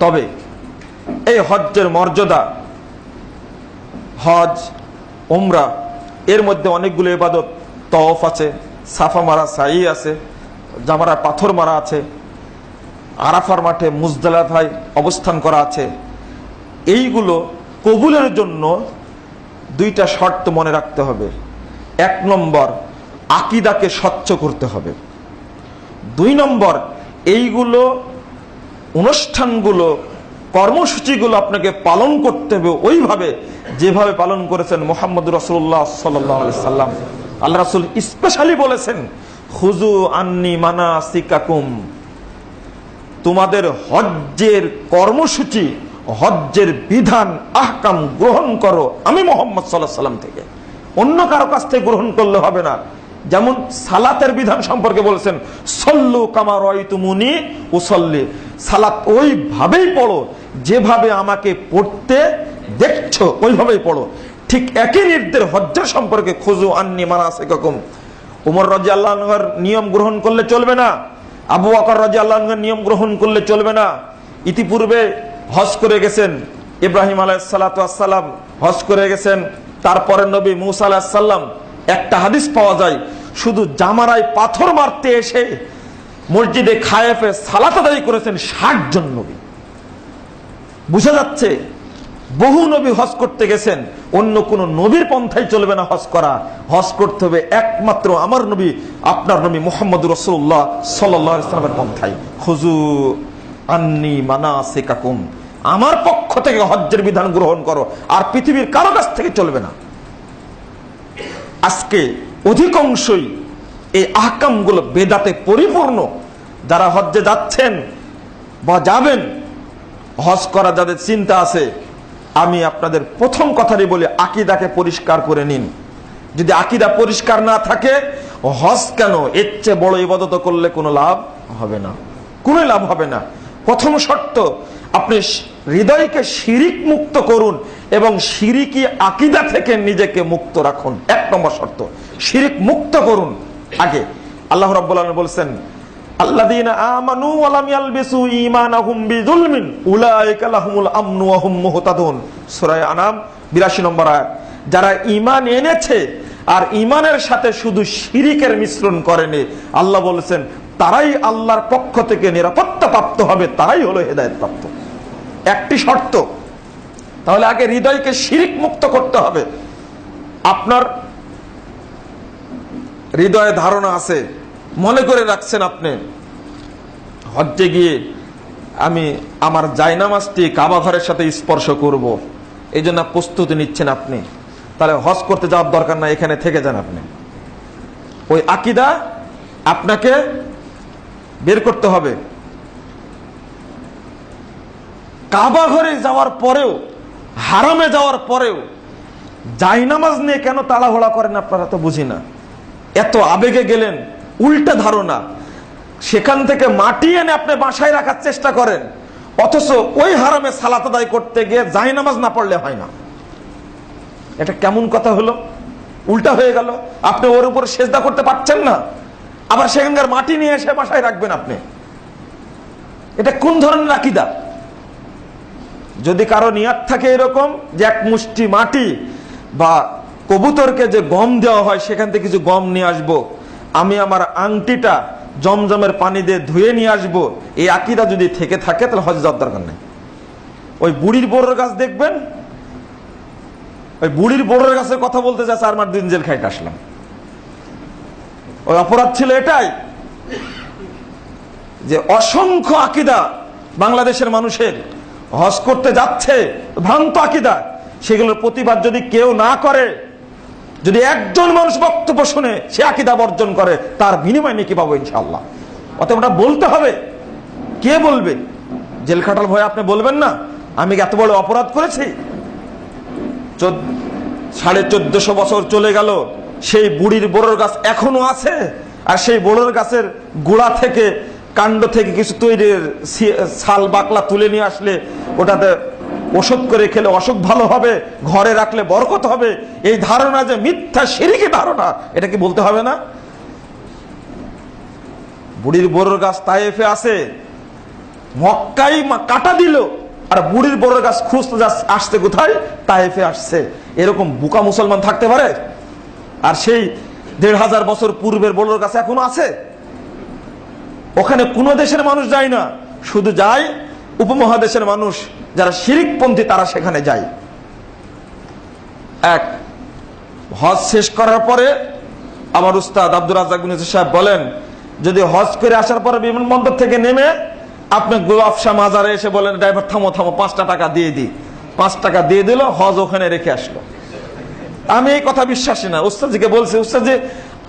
তবে এই হজ্জের মর্যাদা, হজ ওমরা এর মধ্যে অনেকগুলো ইবাদত তফ আছে, সাফা মারা সাই আছে জামারা পাথর মারা আছে, আরাফার মাঠে মুজদালাফায় অবস্থান করা আছে। এইগুলো কবুলের জন্য দুইটা শর্ত মনে রাখতে হবে। এক নম্বর, আকিদাকে স্বচ্ছ করতে হবে। দুই নম্বর, এইগুলো অনুষ্ঠানগুলো, কর্মসূচিগুলো আপনাকে পালন করতে হবে ওইভাবে যেভাবে পালন করেছেন মোহাম্মদ রসুল্লাহ সাল্লাম। আল্লাহ রাসুল স্পেশালি বলেছেন হুজু আন্নি মানা সিকাকুম তোমাদের হজ্জের কর্মসূচি, হজ্জের বিধান, আহকাম গ্রহণ করো আমি মোহাম্মদ সাল্লাহ সাল্লাম থেকে। অন্য কারও কাছ থেকে গ্রহণ করলে হবে না। যেমন সালাতের বিধান সম্পর্কে বলেছেন, সল্লু কামা রয় তুমুনি উসল্লি। সালাত ওইভাবেই পড়ো, যেভাবে আমাকে পড়তে দেখছ, ওইভাবেই পড়ো। ঠিক একই নির্দেশ হজ্জের সম্পর্কে খুজু আননি মানা সেরকম উমর রাজি আল্লাহর নিয়ম গ্রহণ করলে চলবে না। আবু আকর রাজি আল্লাহর নিয়ম গ্রহণ করলে চলবে না। ইতিপূর্বে হজ করে গেছেন, ইব্রাহিম আলাইসালাম হজ করে গেছেন। তারপরে নবী মুসা আলাহিসাল্লাম একটা হাদিস পাওয়া যায়, শুধু জামারায় পাথর মারতে এসে মসজিদে খায়েফে সালাত আদায় করেছেন ষাট জন নবী। বুঝা যাচ্ছে, বহু নবী হজ করতে গেছেন, অন্য কোন নবীর পন্থায় চলবে না হজ করা। হজ করতে হবে একমাত্র আমার নবী, আপনার নবী মোহাম্মদ রসুল্লাহ সাল্লামের পন্থায়। খুজু আন্নি মানা সেকাকুম আমার পক্ষ থেকে হজ্জের বিধান গ্রহণ করো, আর পৃথিবীর কারও কাছ থেকে চলবে না। আজকে অধিকাংশই এই আহকামগুলো বেদাতে পরিপূর্ণ। যারা হজ্জে যাচ্ছেন বা যাবেন, হজ করা যাদের চিন্তা আছে, আমি আপনাদের প্রথম কথাটি বলি, আকিদাকে পরিষ্কার করে নিন। যদি আকিদা পরিষ্কার না থাকে, হজ কেন? এর চেয়ে বড় ইবাদত করলে কোনো লাভ হবে না। কোনো লাভ হবে না। প্রথম শর্ত, আপনি হৃদয়কে শিরিক মুক্ত করুন এবং শিরিকি আকিদা থেকে নিজেকে মুক্ত রাখুন। এক নম্বর শর্ত, শিরিক মুক্ত করুন। আগে আল্লাহ রাব্বুল বলছেন আমানু আনাম 82 নম্বর যারা ঈমান এনেছে আর ঈমানের সাথে শুধু শিরিকের মিশ্রণ করেনি, আল্লাহ বলেছেন, তারাই আল্লাহর পক্ষ থেকে নিরাপত্তা প্রাপ্ত হবে, তারাই হলো হেদায়েত প্রাপ্ত একটি শর্ত, তাহলে আগে হৃদয়কে শিরিক মুক্ত করতে হবে। আপনার হৃদয়ে ধারণা আছে, মনে করে রাখছেন আপনি। হজ্জে গিয়ে আমি আমার জায়নামাজটি কাবা ঘরের সাথে স্পর্শ করব। এই জন্য প্রস্তুতি নিচ্ছেন আপনি। তাহলে হজ করতে যাওয়ার দরকার না এখানে থেকে যান আপনি। ওই আকিদা আপনাকে বের করতে হবে। কাবা ঘরে যাওয়ার পরেও, হারামে যাওয়ার পরেও জাইনামাজ নিয়ে কেন তাড়াহুড়া করেন আপনারা তো বুঝি না। এত আবেগে গেলেন, উল্টা ধারণা। সেখান থেকে মাটি এনে আপনি বাসায় রাখার চেষ্টা করেন, অথচ ওই হারামে সালাত আদায় করতে গিয়ে জাইনামাজ না পড়লে হয় না। এটা কেমন কথা হলো? উল্টা হয়ে গেল। আপনি ওর উপর সেজদা করতে পারছেন না। আবার সেখানকার মাটি নিয়ে এসে বাসায় রাখবেন আপনি। এটা কোন ধরনের আকিদা? যদি কারও নিয়াত থাকে এরকম যে এক মুষ্টি মাটি বা কবুতরকে যে গম দেওয়া হয়, সেখান থেকে কিছু গম নিয়ে আসব। আমি আমার আংটিটা জমজমের পানি দিয়ে ধুয়ে নিয়ে আসব। এই আকিদা যদি থেকে থাকে, তাহলে হজ যাওয়ার দরকার নেই ওই বুড়ির বোরের গাছ দেখবেন ওই বুড়ির বোরের গাছের কথা বলতে যা চার মাস দিন জেল খাইতে আসলাম ওই অপরাধ ছিল এটাই যে অসংখ্য আকিদা বাংলাদেশের মানুষের হজ করতে যাচ্ছে, ভ্রান্ত আকিদা সেগুলোর প্রতিবাদ যদি কেউ না করে যদি একজন মানুষ বক্তব্য শুনে সে আকিদা বর্জন করে, তার বিনিময় নাকি পাবো ইনশাল্লাহ অতএব ওটা বলতে হবে। কে বলবে? জেল খাটাল ভয় আপনি বলবেন না? আমি এত বড় অপরাধ করেছি? সাড়ে চোদ্দশো বছর চলে গেল, সেই বুড়ির বোরোর গাছ এখনও আছে, আর সেই বোরোর গাছের গোড়া থেকে, কাণ্ড থেকে কিছু তৈরির ছাল বাকলা তুলে নিয়ে আসলে ওটাতে ওষুধ করে খেলে অসুখ ভালো হবে, ঘরে রাখলে বরকত হবে। এই ধারণা যে মিথ্যা সিরিকি ধারণা, এটা কি বলতে হবে না? বুড়ির বোরোর গাছ তাইফে আছে মক্কাই কাটা দিল, আর বুড়ির বড় গাছ খুঁজতে আসতে কোথায়? তাইফে আসছে। এরকম বুকা মুসলমান থাকতে পারে? আর সেই দেড় হাজার বছর পূর্বের বড় গাছ এখনও আছে? ওখানে কোনো দেশের মানুষ যায় না, শুধু যায় উপমহাদেশের মানুষ। যারা শিরিকপন্থী, তারা সেখানে যায়। এক, হজ শেষ করার পরে আমার উস্তাদ আব্দুল রাজাক বিন সাহেব বলেন, যদি হজ করে আসার পরে বিমানবন্দর থেকে নেমে আপনি গোলাপশা মাজারে এসে বলেন, ড্রাইভার, থামো থামো, পাঁচটা টাকা দিয়ে দিই। পাঁচ টাকা দিয়ে দিল, হজ ওখানে রেখে আসলো। আমি এই কথা বিশ্বাসী না, উস্তাদজিকে বলছি, উস্তাদজি,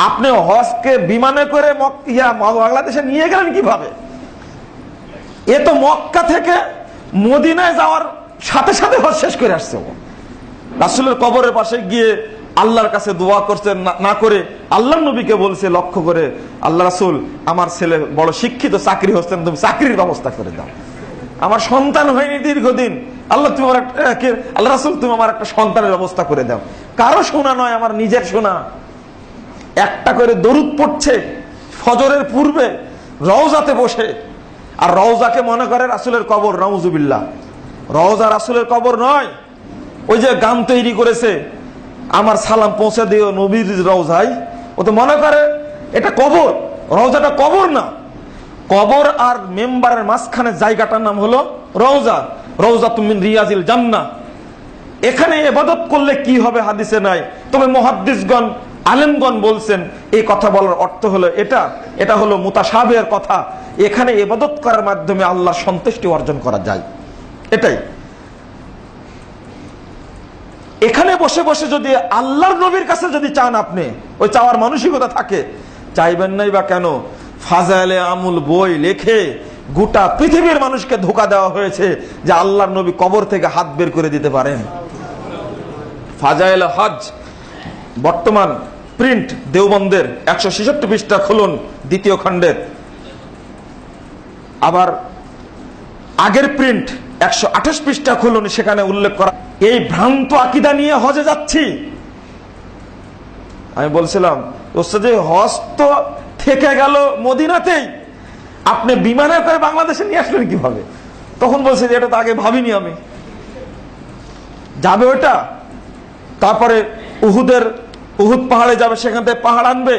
আপনি হজকে বিমানে করে ইয়া, বাংলাদেশে নিয়ে গেলেন কীভাবে? এ তো মক্কা থেকে মদিনায় যাওয়ার সাথে সাথে হজ শেষ করে আসছে। রাসুলের কবরের পাশে গিয়ে আল্লাহর কাছে দোয়া করছেন না- করে আল্লাহ নবীকে বলছে, লক্ষ্য করে আল্লাহ রাসুল, আমার ছেলে বড় শিক্ষিত, চাকরি হচ্ছেন তুমি চাকরির ব্যবস্থা করে দাও। আমার সন্তান হয়নি দীর্ঘদিন। আল্লাহ তুমি আমার আল্লাহ রাসুল, তুমি আমার একটা সন্তানের ব্যবস্থা করে দাও। কারও শোনা নয়, আমার নিজের শোনা একটা করে দরুদ পড়ছে, ফজরের পূর্বে, রওজাতে বসে। আর রওজাকে মনে করে রাসুলের কবর নওজুবিল্লাহ রওজা রাসুলের কবর নয়। ওই যে গান তৈরি করেছে, আমার সালাম পৌঁছে দিও নবীর রওজায়। ও তো মনে করে, এটা কবর। রওজাটা কবর না। কবর আর মেম্বারের মাঝখানে জায়গাটার নাম হলো রওজা। রওজা তুমি রিয়াজিল জান্না এখানে এবাদত করলে কি হবে হাদিসে নাই। তবে মহাদ্দিসগণ আলেমগণ বলছেন, এই কথা বলার অর্থ হলো এটা এটা হলো মুতাসাবের কথা। এখানে এবাদত করার মাধ্যমে আল্লাহর সন্তুষ্টি অর্জন করা যায়। এটাই। এখানে বসে বসে যদি আল্লাহর নবীর কাছে যদি চান আপনি, ওই চাওয়ার মানসিকতা থাকে, চাইবেন নাই বা কেন? ফাজাইলে আমুল বই লেখে গোটা পৃথিবীর মানুষকে ধোকা দেওয়া হয়েছে যে আল্লাহর নবী কবর থেকে হাত বের করে দিতে পারেন। ফাজাইল হজ, বর্তমান প্রিন্ট দেওবন্দের একশো ছেষট্টি পৃষ্ঠা খুলুন দ্বিতীয় খণ্ডের আবার আগের প্রিন্ট একশো আঠাশ পৃষ্ঠা খুলুন, সেখানে উল্লেখ করা এই ভ্রান্ত আকিদা নিয়ে হজে যাচ্ছি। আমি বলছিলাম ওস্তাদ হজ তো থেকে গেল মদিনাতেই। আপনি বিমানে করে বাংলাদেশে নিয়ে আসলেন কীভাবে? তখন বলছে যে এটা তো আগে ভাবিনি আমি। যাবে ওটা? তারপরে উহুদের উহুদ পাহাড়ে যাবে, সেখান থেকে পাহাড় আনবে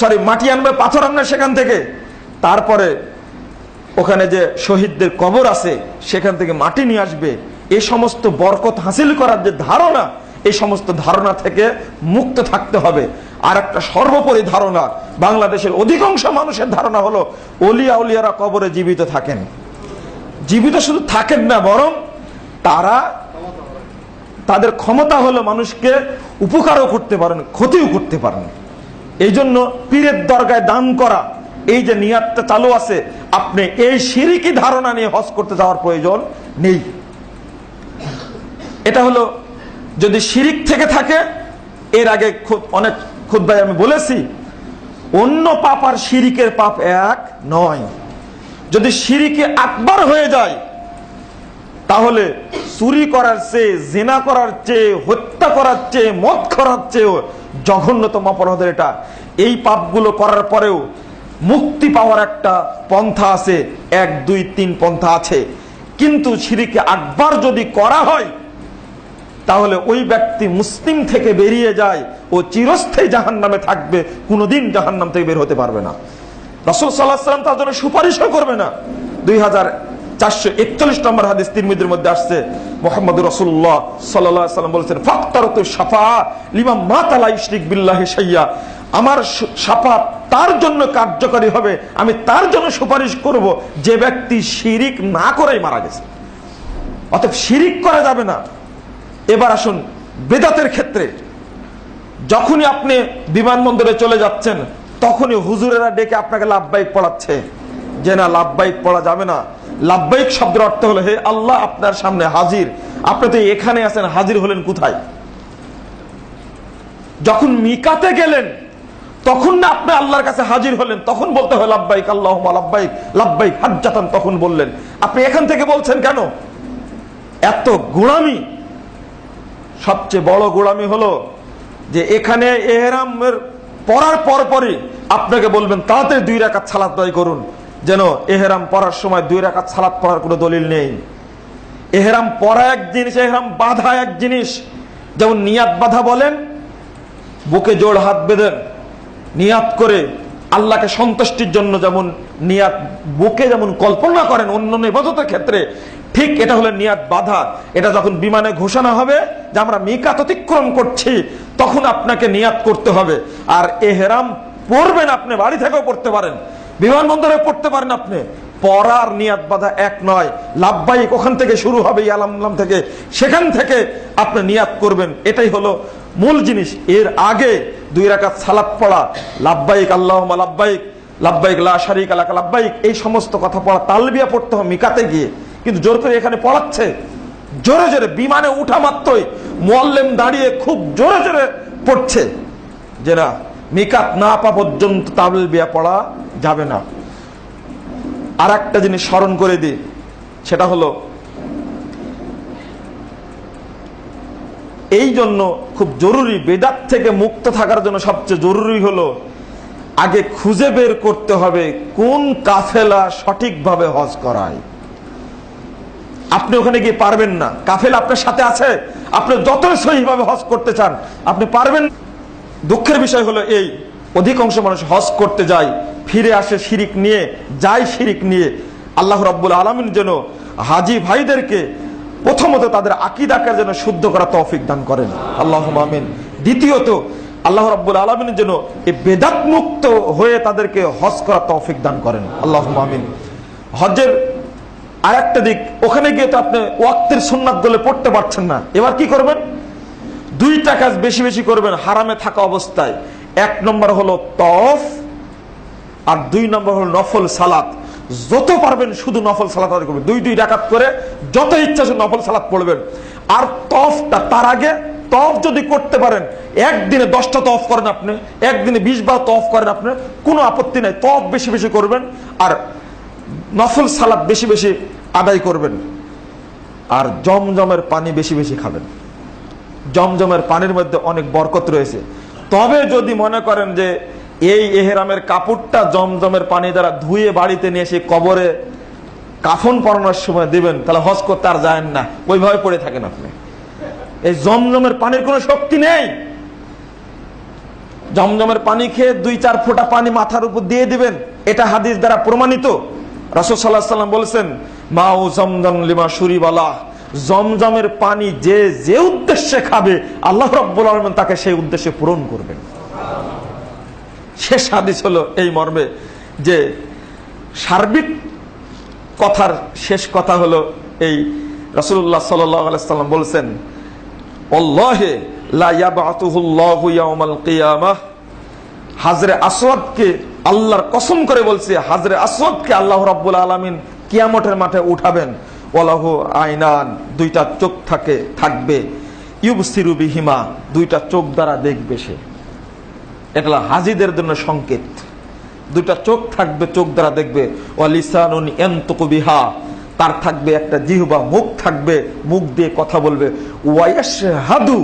সরি মাটি আনবে, পাথর আনবে সেখান থেকে। তারপরে ওখানে যে শহীদদের কবর আছে, সেখান থেকে মাটি নিয়ে আসবে। এই সমস্ত বরকত হাসিল করার যে ধারণা এই সমস্ত ধারণা থেকে মুক্ত থাকতে হবে। আর একটা সর্বোপরি ধারণা, বাংলাদেশের অধিকাংশ মানুষের ধারণা হলো, অলিয়া উলিয়ারা কবরে জীবিত থাকেন। জীবিত শুধু থাকেন না, বরং তারা তাদের ক্ষমতা হলো মানুষকে উপকারও করতে পারেন, ক্ষতিও করতে পারেন। এই জন্য পীরের দরগায় দান করা, এই যে নিয়াতটা চালু আছে, আপনি এই সিরিকি ধারণা নিয়ে হজ করতে যাওয়ার প্রয়োজন নেই। এটা হলো যদি শিরিক থেকে থাকে, এর আগে অনেক খুদ্ায় আমি বলেছি, অন্য পাপ আর শিরিকের পাপ এক নয়। যদি শিরিকে আকবার হয়ে যায়, তাহলে চুরি করার চেয়ে, জেনা করার চেয়ে, হত্যা করার চেয়ে, মদ করার চেয়েও জঘন্যতম অপরাধের এটা। এই পাপগুলো করার পরেও মুক্তি পাওয়ার একটা পন্থা আছে, এক, দুই, তিন পন্থা আছে। কিন্তু সিঁড়িকে আকবার যদি করা হয়, তাহলে ওই ব্যক্তি মুসলিম থেকে বেরিয়ে যায় ও চিরস্থায়ী জাহান নামে থাকবে, কোনোদিন জাহান নাম থেকে বের হতে পারবে না। রসুল সাল্লাহ সাল্লাম তার জন্য সুপারিশও করবে না। দুই হাজার চারশো একচল্লিশ নম্বর হাদিস তিরমিদের মধ্যে আসছে, মোহাম্মদ রসুল্লাহ সাল্লাহ সাল্লাম বলেছেন, ফাক্তারত সাফা লিমা মাতালা ইশরিক বিল্লাহি সাইয়া আমার সাফা তার জন্য কার্যকরী হবে, আমি তার জন্য সুপারিশ করব যে ব্যক্তি শিরিক না করেই মারা গেছে। অতএব শিরিক করা যাবে না। এবার আসুন, বেদাতের ক্ষেত্রে যখনই আপনি বিমানবন্দরে চলে যাচ্ছেন, তখনই হুজুরেরা ডেকে আপনাকে লাভবাহিক পড়াচ্ছে। যে না, লাভবাহিক পড়া যাবে না। লাভবাহিক শব্দের অর্থ হলো, হে আল্লাহ, আপনার সামনে হাজির। আপনি তো এখানে আছেন, হাজির হলেন কোথায়? যখন মিকাতে গেলেন, তখন না আপনি আল্লাহর কাছে হাজির হলেন, তখন বলতে হয়, লাভবাহিক আল্লাহ লাভবাহিক লাভবাহিক, হাজ্জাতান, তখন বললেন। আপনি এখান থেকে বলছেন কেন? এত গোড়ামি। সবচেয়ে বড় গোড়ামি হলো যে এখানে এহরামের পড়ার পর পরই আপনাকে বলবেন, তাড়াতাড়ি দুই রাকাত সালাত আদায় করুন। যেন এহেরাম পড়ার সময় দুই রাকাত সালাত পড়ার কোনো দলিল নেই। এহেরাম পড়া এক জিনিস, এহেরাম বাধা এক জিনিস। যেমন নিয়াত বাধা বলেন, বুকে জোড় হাত বেঁধেন নিয়াত করে আল্লাহকে সন্তুষ্টির জন্য যেমন নিয়াত বুকে যেমন কল্পনা করেন অন্য নিবাদতের ক্ষেত্রে, ঠিক এটা হলো নিয়াত বাধা। এটা যখন বিমানে ঘোষণা হবে যে আমরা মিকাত অতিক্রম করছি, তখন আপনাকে নিয়াত করতে হবে। আর এহেরাম পড়বেন, আপনি বাড়ি থেকেও পড়তে পারেন। বিমানবন্দরে পড়তে পারেন আপনি। পড়ার নিয়াত বাধা এক নয়। লাভবাহিক ওখান থেকে শুরু হবে ইয়ালাম থেকে। সেখান থেকে আপনি নিয়াত করবেন। এটাই হলো মূল জিনিস। এর আগে দুই রাকাত সালাত পড়া। লাভবাহিক আল্লাহ লাভবাহিক লাভবাহিক, লা শারিক আলাকা লাভবাহিক, এই সমস্ত কথা পড়া। তালবিয়া পড়তে হবে মিকাতে গিয়ে। কিন্তু জোর করে এখানে পড়াচ্ছে। জোরে জোরে বিমানে উঠা মাত্রই মোয়াল্লেম দাঁড়িয়ে খুব জোরে জোরে পড়ছে। যে না, মিকাত না পা পর্যন্ত তালবিয়া পড়া যাবে না। আর একটা জিনিস স্মরণ করে দিই, সেটা হলো, এই জন্য খুব জরুরি বেদাত থেকে মুক্ত থাকার জন্য সবচেয়ে জরুরি হলো, আগে খুঁজে বের করতে হবে কোন কাফেলা সঠিকভাবে হজ করায়। আপনি ওখানে গিয়ে পারবেন না। কাফেলা আপনার সাথে আছে, আপনি যত সহিভাবে হজ করতে চান, আপনি পারবেন দুঃখের বিষয় হলো এই, অধিকাংশ মানুষ হজ করতে যায় ফিরে আসে শিরিক নিয়ে যায় শিরিক নিয়ে, আল্লাহ রাব্বুল আলমিন যেন হাজি ভাইদেরকে প্রথমত তাদের আকিদাকে যেন শুদ্ধ করা তৌফিক দান করেন। আল্লাহ আমিন। দ্বিতীয়ত, আল্লাহ রাব্বুল আলমিন যেন এই বেদাত মুক্ত হয়ে তাদেরকে হজ করা তৌফিক দান করেন। আল্লাহ আমিন। হজের আর একটা দিক, ওখানে গিয়ে তো আপনি ওয়াক্তের সুন্নাতগুলো পড়তে পারছেন না। এবার কি করবেন? দুইটা কাজ বেশি বেশি করবেন, হারামে থাকা অবস্থায়। এক নম্বর হলো তফ আর দুই নম্বর হল নফল সালাত। যত পারবেন শুধু নফল সালাত আদায় করবেন। দুই দুই ডাকাত করে যত ইচ্ছা সে নফল সালাত পড়বেন। আর তফটা তার আগে তফ যদি করতে পারেন, একদিনে দশটা তফ করেন আপনি, একদিনে বিশ বার তফ করেন আপনি, কোনো আপত্তি নাই। তফ বেশি বেশি করবেন আর নফল সালাত বেশি বেশি আদায় করবেন। আর জমজমের পানি বেশি বেশি খাবেন। জমজমের পানির মধ্যে অনেক বরকত রয়েছে। তবে যদি মনে করেন যে এই এহেরামের কাপড়টা জমজমের পানি দ্বারা ধুয়ে বাড়িতে নিয়ে এসে কবরে কাফন পরানোর সময় দিবেন, তাহলে হজ করতে আর যায় না। ওইভাবে পড়ে থাকেন আপনি। এই জমজমের পানির কোনো শক্তি নেই। জমজমের পানি খেয়ে দুই চার ফোঁটা পানি মাথার উপর দিয়ে দিবেন। এটা হাদিস দ্বারা প্রমাণিত। রাসূল আলাইহি সাল্লাম বলেছেন, মাউ জমজম লিমা শুরিবালা জমজমের পানি যে যে উদ্দেশ্যে খাবে, আল্লাহ রাব্বুল আলামিন তাকে সেই উদ্দেশ্যে পূরণ করবেন। শেষ হাদিস হলো এই মর্মে যে সার্বিক কথার শেষ কথা হলো এই আলাইহি সাল্লাম বলেছেন অল্লাহে হাজরে আসওয়াদকে আল্লাহর কসম করে বলছে, হাজরে আসওয়াদকে আল্লাহ রাব্বুল আলামিন কিয়ামতের মাঠে উঠাবেন। ওয়ালাহু আইনান দুইটা চোখ থাকে, থাকবে। ইউবসিরু বিহিমা, দুইটা চোখ দ্বারা দেখবে সে। এটা হলো হাজিদের জন্য সংকেত। দুইটা চোখ থাকবে, চোখ দ্বারা দেখবে তার থাকবে একটা জিহবা মুখ থাকবে, মুখ দিয়ে কথা বলবে। ওয়াইয়াশহাদু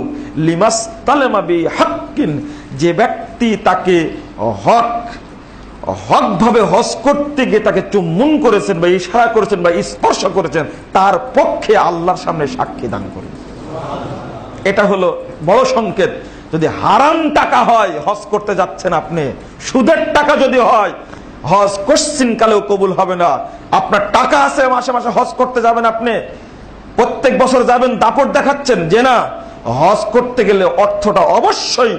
লিমাস তালেমা বি হাক্কিন যে ব্যক্তি তাকে হক হক ভাবে হজ করতে গিয়ে তাকে চুম্বন করেছেন বা ইশারা করেছেন বা স্পর্শ করেছেন, তার পক্ষে আল্লাহর সামনে সাক্ষী দান করেন। এটা হলো বড় সংকেত। যদি হারাম টাকা হয়, হজ করতে যাচ্ছেন আপনি, সুদের টাকা যদি হয়, হজ কোশ্চিন কালেও কবুল হবে না। আপনার টাকা আছে, মাসে মাসে হজ করতে যাবেন আপনি। প্রত্যেক বছর যাবেন, দাপট দেখাচ্ছেন, যে না, হজ করতে গেলে অর্থটা অবশ্যই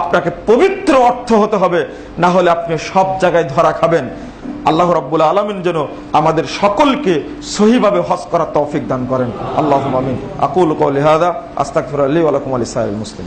আপনাকে পবিত্র অর্থ হতে হবে, না হলে আপনি সব জায়গায় ধরা খাবেন। আল্লাহ রাব্বুল আলমিন যেন আমাদের সকলকে সহিভাবে হজ করার তৌফিক দান করেন। আল্লাহ আকুল কৌলি হাদা আস্তাকফির আলী আলাকুম আলী সাহেব মুসলিম